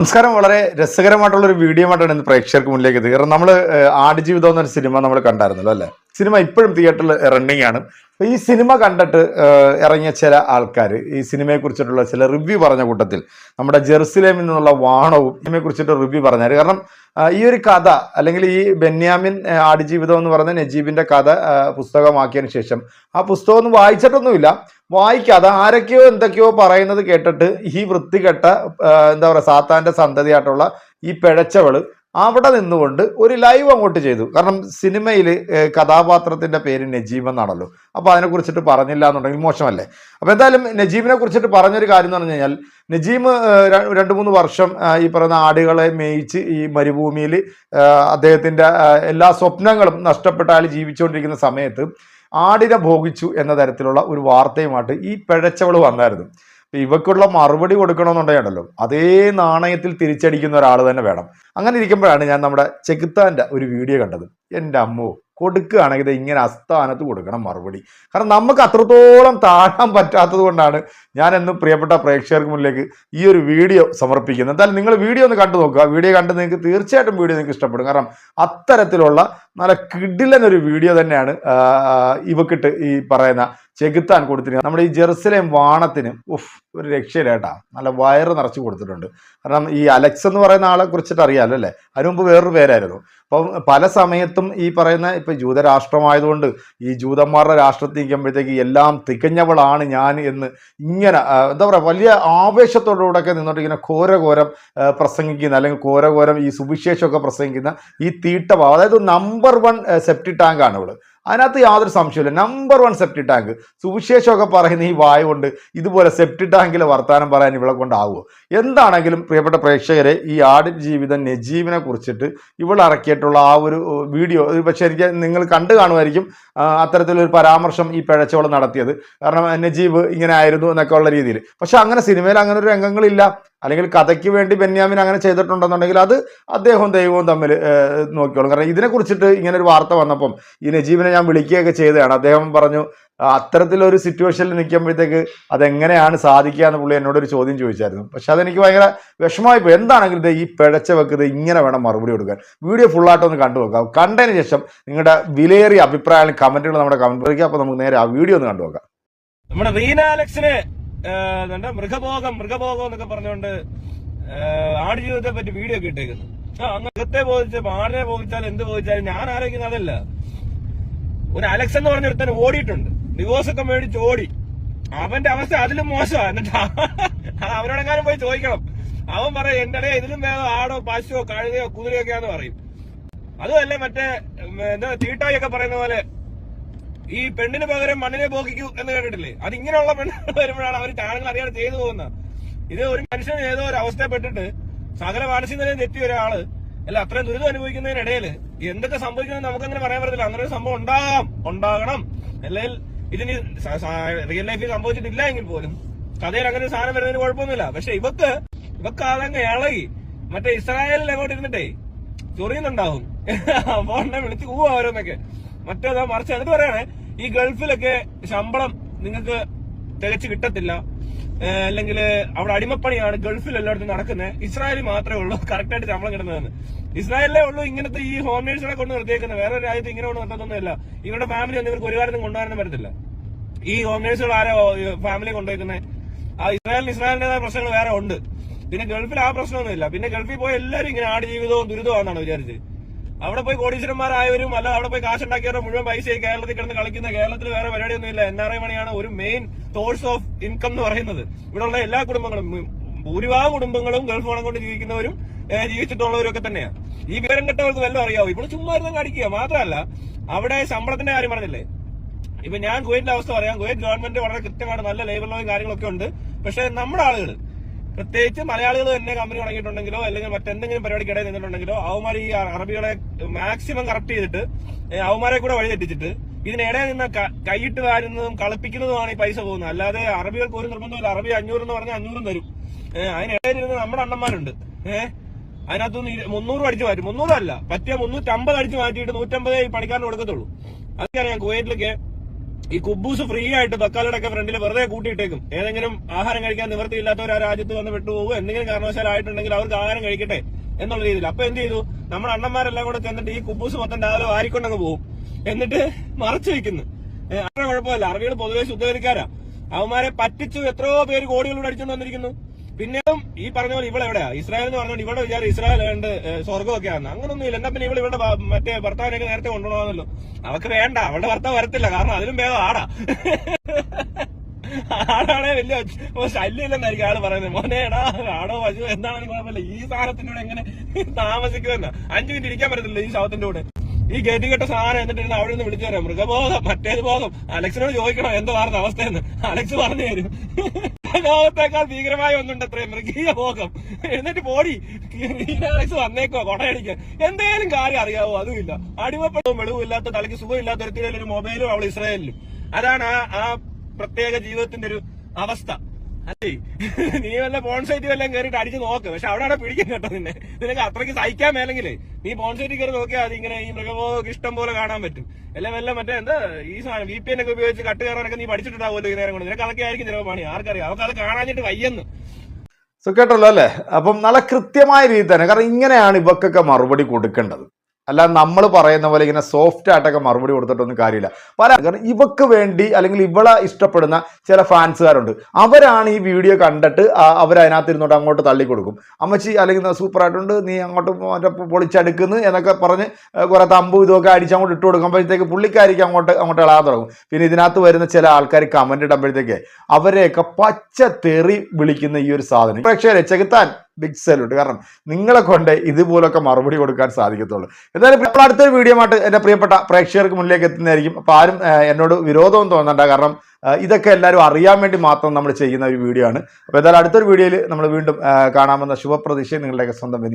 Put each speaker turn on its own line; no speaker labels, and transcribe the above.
നമസ്കാരം. വളരെ രസകരമായിട്ടുള്ള ഒരു വീഡിയോ ആയിട്ടാണ് ഇന്ന് പ്രേക്ഷകർക്ക് മുന്നിലേക്ക് എത്തിയത്. കാരണം നമ്മൾ ആടുജീവിതം എന്നൊരു സിനിമ നമ്മൾ കണ്ടായിരുന്നല്ലോ അല്ലെ? സിനിമ ഇപ്പോഴും തിയേറ്ററിൽ റണ്ണിങ് ആണ് അപ്പൊ ഈ സിനിമ കണ്ടിട്ട് ഇറങ്ങിയ ചില ആൾക്കാർ ഈ സിനിമയെ കുറിച്ചിട്ടുള്ള ചില റിവ്യൂ പറഞ്ഞ കൂട്ടത്തിൽ നമ്മുടെ ജെറുസലേമിൽ നിന്നുള്ള വാണവും സിനിമയെ കുറിച്ചിട്ട് റിവ്യൂ പറഞ്ഞാൽ കാരണം ഈ ഒരു കഥ അല്ലെങ്കിൽ ഈ ബെന്യാമിൻ ആടുജീവിതം എന്ന് പറയുന്ന നജീബിന്റെ കഥ പുസ്തകമാക്കിയതിനു ശേഷം ആ പുസ്തകം ഒന്നും വായിച്ചിട്ടൊന്നുമില്ല. വായിക്കാതെ ആരൊക്കെയോ എന്തൊക്കെയോ പറയുന്നത് കേട്ടിട്ട് ഈ വൃത്തികെട്ട എന്താ പറയുക സാത്താന്റെ സന്തതിയായിട്ടുള്ള ഈ പിഴച്ചവൾ അവിടെ നിന്നുകൊണ്ട് ഒരു ലൈവ് അങ്ങോട്ട് ചെയ്തു. കാരണം സിനിമയിൽ കഥാപാത്രത്തിന്റെ പേര് നജീബ് എന്നാണല്ലോ. അപ്പോൾ അതിനെ കുറിച്ചിട്ട് പറഞ്ഞില്ല എന്നുണ്ടെങ്കിൽ മോശമല്ലേ? അപ്പോൾ എന്തായാലും നജീബിനെ കുറിച്ചിട്ട് പറഞ്ഞൊരു കാര്യം എന്ന് പറഞ്ഞു കഴിഞ്ഞാൽ നജീബ് രണ്ട് മൂന്ന് വർഷം ഈ പറയുന്ന ആടുകളെ മേയിച്ച് ഈ മരുഭൂമിയിൽ അദ്ദേഹത്തിന്റെ എല്ലാ സ്വപ്നങ്ങളും നഷ്ടപ്പെട്ട ആൾ ജീവിച്ചുകൊണ്ടിരിക്കുന്ന സമയത്ത് ആടിനെ ഭോഗിച്ചു എന്ന തരത്തിലുള്ള ഒരു വാർത്തയുമായിട്ട് ഈ പിഴച്ചവൾ വന്നായിരുന്നു. ഇവക്കുള്ള മറുപടി കൊടുക്കണമെന്നുണ്ടെങ്കിൽ അതേ നാണയത്തിൽ തിരിച്ചടിക്കുന്ന ഒരാൾ തന്നെ വേണം. അങ്ങനെ ഇരിക്കുമ്പോഴാണ് ഞാൻ നമ്മുടെ ചെകുത്താന്റെ ഒരു വീഡിയോ കണ്ടത്. എന്റെ അമ്മോ കൊടുക്കുകയാണെങ്കിൽ ഇങ്ങനെ അസ്ഥാനത്ത് കൊടുക്കണം മറുപടി. കാരണം നമുക്ക് അത്രത്തോളം താഴാൻ പറ്റാത്തത് കൊണ്ടാണ് ഞാൻ എന്നും പ്രിയപ്പെട്ട പ്രേക്ഷകർക്ക് മുന്നിലേക്ക് ഈ ഒരു വീഡിയോ സമർപ്പിക്കുന്നത്. എന്തായാലും നിങ്ങൾ വീഡിയോ ഒന്ന് കണ്ടു നോക്കുക. വീഡിയോ കണ്ട് നിങ്ങൾക്ക് തീർച്ചയായിട്ടും വീഡിയോ നിങ്ങൾക്ക് ഇഷ്ടപ്പെടും. കാരണം അത്തരത്തിലുള്ള നല്ല കിഡിലൻ ഒരു വീഡിയോ തന്നെയാണ് ഇവക്കിട്ട് ഈ പറയുന്ന ചെകുത്താൻ കൊടുത്തിരിക്കുന്നത്. നമ്മുടെ ഈ ജെറുസലേം വാണത്തിന് ഉഫ് ഒരു രക്ഷയില്ല കേട്ടാ നല്ല വയറ് നിറച്ച് കൊടുത്തിട്ടുണ്ട്. കാരണം ഈ അലക്സ് എന്ന് പറയുന്ന ആളെ കുറിച്ചിട്ട് അറിയാമല്ലോ അല്ലേ? അതിനു മുമ്പ് വേറൊരു പേരായിരുന്നു. അപ്പം പല സമയത്തും ഈ പറയുന്ന ഇപ്പം ജൂതരാഷ്ട്രമായതുകൊണ്ട് ഈ ജൂതന്മാരുടെ രാഷ്ട്രത്തിൽ നിൽക്കുമ്പോഴത്തേക്ക് എല്ലാം തികഞ്ഞവളാണ് ഞാൻ എന്ന് ഇങ്ങനെ എന്താ പറയുക വലിയ ആവേശത്തോടുകൂടെയൊക്കെ നിന്നോട്ട് ഇങ്ങനെ ഘോരഘോരം പ്രസംഗിക്കുന്ന അല്ലെങ്കിൽ ഘോരഘോരം ഈ സുവിശേഷമൊക്കെ പ്രസംഗിക്കുന്ന ഈ തീട്ടഭാവം അതായത് നമ്പർ വൺ സെപ്റ്റി ടാങ്കാണ് ഇവൾ. അതിനകത്ത് യാതൊരു സംശയമില്ല നമ്പർ വൺ സെപ്റ്റി ടാങ്ക് സുവിശേഷമൊക്കെ പറയുന്ന ഈ വായ കൊണ്ട് ഇതുപോലെ സെപ്റ്റി ടാങ്കിലെ വർത്താനം പറയാൻ ഇവളെ കൊണ്ടാവുമോ എന്താണെങ്കിലും പ്രിയപ്പെട്ട പ്രേക്ഷകരെ ഈ ആട് ജീവിതം നജീബിനെ കുറിച്ചിട്ട് ഇവൾ ആ ഒരു വീഡിയോ പക്ഷെ എനിക്ക് നിങ്ങൾ കണ്ടു കാണുമായിരിക്കും അത്തരത്തിലൊരു പരാമർശം ഈ പിഴച്ചോൾ നടത്തിയത്. കാരണം നജീബ് ഇങ്ങനെ ആയിരുന്നു എന്നൊക്കെ ഉള്ള രീതിയിൽ പക്ഷെ അങ്ങനെ സിനിമയിൽ അങ്ങനെ ഒരു രംഗങ്ങളില്ല. അല്ലെങ്കിൽ കഥയ്ക്ക് വേണ്ടി ബെന്യാമിൻ അങ്ങനെ ചെയ്തിട്ടുണ്ടെന്നുണ്ടെങ്കിൽ അത് അദ്ദേഹവും ദൈവവും തമ്മിൽ നോക്കിയോളും കാരണം ഇതിനെ കുറിച്ചിട്ട് ഇങ്ങനെ ഒരു വാർത്ത വന്നപ്പം ഈ നജീബിനെ ഞാൻ വിളിക്കുകയൊക്കെ ചെയ്തതാണ്. അദ്ദേഹം പറഞ്ഞു "ആ, അത്തരത്തിലൊരു സിറ്റുവേഷനിൽ നിൽക്കുമ്പോഴത്തേക്ക് അതെങ്ങനെയാണ് സാധിക്കുക? എന്ന് പുള്ളി എന്നോടൊരു ചോദ്യം ചോദിച്ചായിരുന്നു. പക്ഷെ അതെനിക്ക് ഭയങ്കര വിഷമമായി പോയി. എന്താണെങ്കിലും ഈ പിഴച്ച വെക്കുന്നത് ഇങ്ങനെ വേണം മറുപടി കൊടുക്കാൻ. വീഡിയോ ഫുള്ളായിട്ടൊന്ന് കണ്ടു നോക്കാം. കണ്ടതിന് ശേഷം നിങ്ങളുടെ വിലയേറിയ അഭിപ്രായങ്ങൾ കമന്റുകൾ നമ്മുടെ വയ്ക്കുക അപ്പോൾ നമുക്ക് നേരെ ആ വീഡിയോ ഒന്ന് കണ്ടു നോക്കാം.
നമ്മുടെ റീന അലക്സിന് എന്താ മൃഗഭോഗം മൃഗഭോഗം എന്നൊക്കെ പറഞ്ഞുകൊണ്ട് ആടുജീവിതത്തെ പറ്റി വീഡിയോ ഒക്കെ ഇട്ടേക്കുന്നു. ആ മൃഗത്തെ ബോധിച്ച് ആടിനെ ബോധിച്ചാലും എന്ത് ബോധിച്ചാലും ഞാൻ ആരോഗ്യം അതല്ല. ഒരു അലക്സ് എന്ന് പറഞ്ഞ ഓടിയിട്ടുണ്ട്. ഡിവോഴ്സ് ഒക്കെ മേടിച്ച് ഓടി. അവന്റെ അവസ്ഥ അതിലും മോശമാണ് എന്നിട്ട് അത് പോയി ചോദിക്കണം. അവൻ പറയും എന്റെ ഇടയിൽ ഇതിലും വേദം ആടോ പശുവോ കഴുകയോ കുതിരയോ ഒക്കെയാന്ന് പറയും. അതുമല്ല മറ്റേ എന്താ തീട്ടായി ഒക്കെ പറയുന്ന പോലെ ഈ പെണ്ണിന് പകരം മണ്ണിനെ പോക്കിക്കൂ എന്ന് കേട്ടിട്ടില്ലേ? അത് ഇങ്ങനെയുള്ള പെണ്ണുകൾ വരുമ്പോഴാണ് അവർ ചാണകങ്ങൾ അറിയാതെ ചെയ്തു പോകുന്നത്. ഇത് ഒരു മനുഷ്യൻ ഏതോ ഒരു അവസ്ഥപ്പെട്ടിട്ട് സകല മാനസിക നിലയിൽ തെറ്റിയ ഒരാൾ അല്ല അത്രയും ദുരിതം അനുഭവിക്കുന്നതിനിടയിൽ എന്തൊക്കെ സംഭവിക്കുന്നത് നമുക്കങ്ങനെ പറയാൻ പറ്റത്തില്ല. അങ്ങനെ ഒരു സംഭവം ഉണ്ടാകാം. ഉണ്ടാകണം. അല്ലെങ്കിൽ ഇതിന് റിയൽ ലൈഫിൽ സംഭവിച്ചിട്ടില്ല എങ്കിൽ പോലും കഥയിൽ അങ്ങനെ ഒരു സാധനം വരുന്നതിന് കുഴപ്പമൊന്നുമില്ല. പക്ഷെ ഇവക്ക് ഇവക്ക് അതങ്ങ് ഇളകി. മറ്റേ ഇസ്രായേലിൽ അങ്ങോട്ട് ഇരുന്നിട്ടേ ചൊറിയുന്നുണ്ടാവും. അപ്പോ എന്നെ വിളിച്ച് പോവാ മറ്റേതാ മറിച്ച് എന്നിട്ട് പറയണേ ഈ ഗൾഫിലൊക്കെ ശമ്പളം നിങ്ങൾക്ക് തികച്ചു കിട്ടത്തില്ല. അല്ലെങ്കിൽ അവിടെ അടിമപ്പണിയാണ് ഗൾഫിൽ എല്ലായിടത്തും നടക്കുന്നത് ഇസ്രായേലിൽ മാത്രമേ ഉള്ളൂ കറക്റ്റായിട്ട് ശമ്പളം കിട്ടുന്നതെന്ന്. ഇസ്രായേലിലേ ഉള്ളൂ ഇങ്ങനത്തെ ഈ ഹോം നേഴ്സിനെ കൊണ്ട് നിർത്തിയേക്കുന്നത് വേറെ രാജ്യത്ത് ഇങ്ങനെ കൊണ്ട് നിർത്തുന്നൊന്നുമില്ല ഇവരുടെ ഫാമിലി ഇവർക്ക് ഒരു കാര്യത്തിനും കൊണ്ടുവരാനും പറ്റത്തില്ല. ഈ ഹോം നേഴ്സുകൾ ആരോ ഫാമിലി കൊണ്ടുപോയിക്കുന്നത് ആ ഇസ്രായേലിന് ഇസ്രായേലിന്റേതായ പ്രശ്നങ്ങൾ വേറെ ഉണ്ട്. പിന്നെ ഗൾഫിൽ ആ പ്രശ്നമൊന്നുമില്ല. പിന്നെ ഗൾഫിൽ പോയ എല്ലാവരും ഇങ്ങനെ ആട് ജീവിതവും ദുരിതമാണെന്നാണ് വിചാരിച്ചത്. അവിടെ പോയി കോടീശ്വരന്മാരായവരും അല്ല അവിടെ പോയി കാശുണ്ടാക്കിയവരുടെ മുഴുവൻ പൈസ കേരളത്തിൽ കിടന്ന് കളിക്കുന്ന കേരളത്തിൽ വേറെ പരിപാടിയൊന്നും ഇല്ല എൻ ആർ ഐ മണിയാണ് ഒരു മെയിൻ സോഴ്സ് ഓഫ് ഇൻകം എന്ന് പറയുന്നത്. ഇവിടെയുള്ള എല്ലാ കുടുംബങ്ങളും ഭൂരിഭാഗം കുടുംബങ്ങളും ഗൾഫ് പണം കൊണ്ട് ജീവിക്കുന്നവരും ജീവിച്ചിട്ടുള്ളവരൊക്കെ തന്നെയാണ് ഈ വിവരം കെട്ടവർക്ക് വല്ലതും അറിയാവോ? ഇവിടെ ചുമ്മാ ഇരുന്ന് കാണിക്കുക മാത്രമല്ല അവിടെ ശമ്പളത്തിന്റെ കാര്യം പറഞ്ഞില്ലേ? ഇപ്പൊ ഞാൻ കുവൈറ്റിന്റെ അവസ്ഥ പറയാം. കുവൈറ്റ് ഗവൺമെന്റ് വളരെ കൃത്യമാണ് നല്ല ലേബർ ലോയും കാര്യങ്ങളൊക്കെ ഉണ്ട്. പക്ഷെ നമ്മുടെ ആളുകൾ പ്രത്യേകിച്ച് മലയാളികൾ തന്നെ കമ്പനി തുടങ്ങിയിട്ടുണ്ടെങ്കിലോ അല്ലെങ്കിൽ മറ്റെന്തെങ്കിലും പരിപാടിക്ക് ഇടയിൽ നിന്നിട്ടുണ്ടെങ്കിലോ അവന്മാർ ഈ അറബികളെ മാക്സിമം കറക്റ്റ് ചെയ്തിട്ട് അവന്മാരെ കൂടെ വഴി തെറ്റിച്ചിട്ട് ഇതിനിടെ നിന്ന് കൈയിട്ട് വാരുന്നതും കളിപ്പിക്കുന്നതുമാണ് ഈ പൈസ പോകുന്നത്. അല്ലാതെ അറബികൾക്ക് ഒരു നിർബന്ധമില്ല അറബി അഞ്ഞൂറ് എന്ന് പറഞ്ഞാൽ അഞ്ഞൂറും തരും. അതിനിടയിൽ ഇരുന്ന് നമ്മുടെ അണ്ണന്മാരുണ്ട്. ഏഹ് അതിനകത്തുനിന്ന് മുന്നൂറ് അടിച്ച് മാറ്റും. മുന്നൂറല്ല പറ്റിയ മുന്നൂറ്റമ്പത് അടിച്ച് മാറ്റിയിട്ട് നൂറ്റമ്പത് ഈ പണിക്കാരന് കൊടുക്കത്തുള്ളൂ. അതൊക്കെയാണ് ഞാൻ കുവൈറ്റിലൊക്കെ ഈ കുബൂസ് ഫ്രീ ആയിട്ട് ബക്കാലോടൊക്കെ ഫ്രണ്ടിൽ വെറുതെ കൂട്ടിയിട്ടേക്കും. ഏതെങ്കിലും ആഹാരം കഴിക്കാൻ നിവൃത്തിയില്ലാത്തവർ ആ രാജ്യത്ത് വന്ന് വിട്ടുപോകും എന്തെങ്കിലും കാരണവശാലായിട്ടുണ്ടെങ്കിൽ അവർക്ക് ആഹാരം കഴിക്കട്ടെ എന്നുള്ള രീതിയിൽ. അപ്പൊ എന്ത് ചെയ്തു? നമ്മുടെ അണ്ണന്മാരെല്ലാം കൂടെ ചെന്നിട്ട് ഈ കുബൂസ് മൊത്തം രാവിലെ വാരിക്കൊണ്ടങ്ങ് പോകും എന്നിട്ട് മറച്ചു വെക്കുന്നു. അത്ര കുഴപ്പമില്ല. അറബികൾ പൊതുവെ ശുദ്ധകരിക്കാരാ. അവന്മാരെ പറ്റിച്ചു എത്രയോ പേര് കോടികളോട് അടിച്ചുകൊണ്ട് വന്നിരിക്കുന്നു. പിന്നെയും ഈ പറഞ്ഞ പോലെ ഇവിടെ എവിടെയാ? ഇസ്രായേൽ എന്ന് പറഞ്ഞോണ്ട് ഇവിടെ വിചാരം ഇസ്രായേൽ ഉണ്ട് സ്വർഗമൊക്കെയാണ് അങ്ങനൊന്നും ഇല്ല. എന്നാ പിന്നെ ഇവിടെ ഇവിടെ മറ്റേ ഭർത്താവിനൊക്കെ നേരത്തെ കൊണ്ടുപോകണമല്ലോ അവർക്ക് വേണ്ട. അവളുടെ ഭർത്താവ് വരത്തില്ല. കാരണം അതിലും ഭേദം ആടാ. ആടാണെ വലിയ ശല്യമില്ലെന്നായിരിക്കും ആൾ പറയുന്നത്. മോനേടാ ആടോ പശു എന്താണെന്ന് കുഴപ്പമില്ല. ഈ സാധനത്തിന്റെ കൂടെ എങ്ങനെ താമസിക്കുന്ന അഞ്ചു മിനിറ്റ് ഇരിക്കാൻ പറ്റത്തില്ല ഈ ശവത്തിന്റെ കൂടെ. ഈ ഗതി കെട്ട സാധനം എന്നിട്ട് ഇരുന്ന് അവിടെ നിന്ന് വിളിച്ചു തരാം മൃഗബോധം മറ്റേത് ബോധം. അലക്സിനോട് ചോദിക്കണം എന്തായിരുന്നു അവസ്ഥയെന്ന്. അലക്സ് പറഞ്ഞു തരും. ലോകത്തേക്കാൾ ഭീകരമായ ഒന്നുണ്ട് അത്രേ മൃഗീയ ഭോഗം എന്നിട്ട് ബോഡി അലക്സ് വന്നേക്കോ കൊടയടിക്കാൻ. എന്തേലും കാര്യം അറിയാവോ അതുമില്ല. അടിമപ്പെട്ടവും വെളിവില്ലാത്ത തലയ്ക്ക് സുഖമില്ലാത്ത ഒരു മൊബൈലും അവൾ ഇസ്രായേലിലും. അതാണ് ആ പ്രത്യേക ജീവിതത്തിന്റെ ഒരു അവസ്ഥ. അല്ലേ നീ വല്ല ബോൺസൈറ്റ് വല്ലതും കയറിയിട്ട് അടിച്ച് നോക്ക്. പക്ഷെ അവിടെ പിടിക്കും കേട്ടോ നിന്നെ. നിനക്ക് അത്രയ്ക്ക് സഹിക്കാൻ മേലെങ്കിൽ നീ ബോൺസൈറ്റ് കയറി നോക്കിയാൽ അത് ഇങ്ങനെ ഈ മൃഗബോധമൊക്കെ ഇഷ്ടം പോലെ കാണാൻ പറ്റും. എല്ലാം വല്ല മറ്റേ എന്താ ഈ സാധനം വി പി എൻ ഒക്കെ ഉപയോഗിച്ച് കട്ട് കയറാനൊക്കെ നീ പഠിച്ചിട്ടുണ്ടാവുമല്ലോ ഈ നേരം കൊണ്ട്. നിനക്ക് അതൊക്കെ ആയിരിക്കും ചിലപ്പോൾ പണി. ആർക്കറിയാം. അവർക്ക് അത് കാണാനിട്ട് വയ്യെന്ന്.
സോ കേട്ടല്ലോ അല്ലേ? അപ്പം നല്ല കൃത്യമായ രീതി തന്നെ. കാരണം ഇങ്ങനെയാണ് ഇവക്കൊക്കെ മറുപടി കൊടുക്കേണ്ടത്. അല്ല നമ്മൾ പറയുന്ന പോലെ ഇങ്ങനെ സോഫ്റ്റ് ആയിട്ടൊക്കെ മറുപടി കൊടുത്തിട്ടൊന്നും കാര്യമില്ല. പല കാരണം ഇവക്ക് വേണ്ടി അല്ലെങ്കിൽ ഇവളെ ഇഷ്ടപ്പെടുന്ന ചില ഫാൻസുകാരുണ്ട് അവരാണ് ഈ വീഡിയോ കണ്ടിട്ട് അവരതിനകത്ത് ഇരുന്നോട്ട് അങ്ങോട്ട് തള്ളിക്കൊടുക്കും. അമ്മച്ചി അല്ലെങ്കിൽ സൂപ്പർ ആയിട്ടുണ്ട്. നീ അങ്ങോട്ട് മറ്റേ പൊളിച്ചെടുക്കുന്നു എന്നൊക്കെ പറഞ്ഞ് കുറെ തമ്പും ഇതൊക്കെ അടിച്ച് അങ്ങോട്ട് ഇട്ട് കൊടുക്കുമ്പോഴത്തേക്ക് പുള്ളിക്കാരിക്ക് അങ്ങോട്ട് അങ്ങോട്ട് ഇളകാൻ തുടങ്ങും. പിന്നെ ഇതിനകത്ത് വരുന്ന ചില ആൾക്കാർ കമന്റ് ഇടുമ്പോഴത്തേക്ക് അവരെയൊക്കെ പച്ച തെറി വിളിക്കുന്ന ഈ ഒരു സാധനം. പ്രേക്ഷകരെ ചെകുത്താൻ ബിഗ് സല്യൂട്ട് കാരണം നിങ്ങളെ കൊണ്ട് ഇതുപോലൊക്കെ മറുപടി കൊടുക്കാൻ സാധിക്കത്തുള്ളൂ. എന്തായാലും ഇപ്പോൾ അടുത്തൊരു വീഡിയോ ആയിട്ട് എന്റെ പ്രിയപ്പെട്ട പ്രേക്ഷകർക്ക് മുന്നിലേക്ക് എത്തുന്നതായിരിക്കും. അപ്പോൾ ആരും എന്നോട് വിരോധവും തോന്നണ്ട. കാരണം ഇതൊക്കെ എല്ലാവരും അറിയാൻ വേണ്ടി മാത്രം നമ്മൾ ചെയ്യുന്ന ഒരു വീഡിയോ ആണ്. അപ്പോൾ എന്തായാലും അടുത്തൊരു വീഡിയോയിൽ നമ്മൾ വീണ്ടും കാണാമെന്ന ശുഭപ്രതീക്ഷയും നിങ്ങളുടെയൊക്കെ സ്വന്തം വിനി